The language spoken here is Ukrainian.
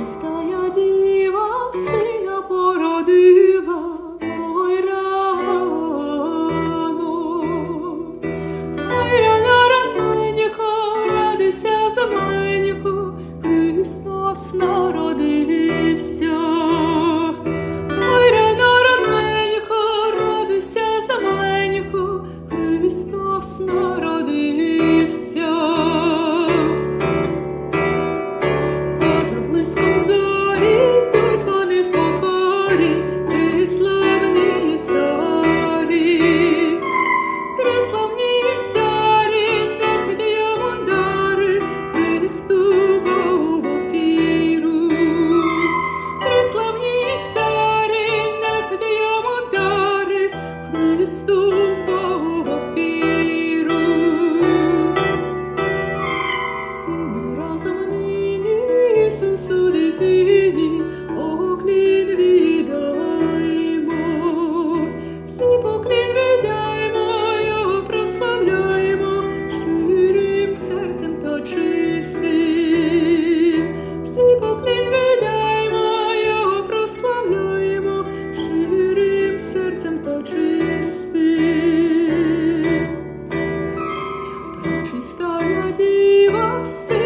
Пречистая діва сина породила ой рано. Ой, рано раненько, радися земленько, Христос народився. Ой, рано раненько, радися земленько, Христос народився. Listen. Jesús, su divini, oh, clean пречисти, пречистая діва си.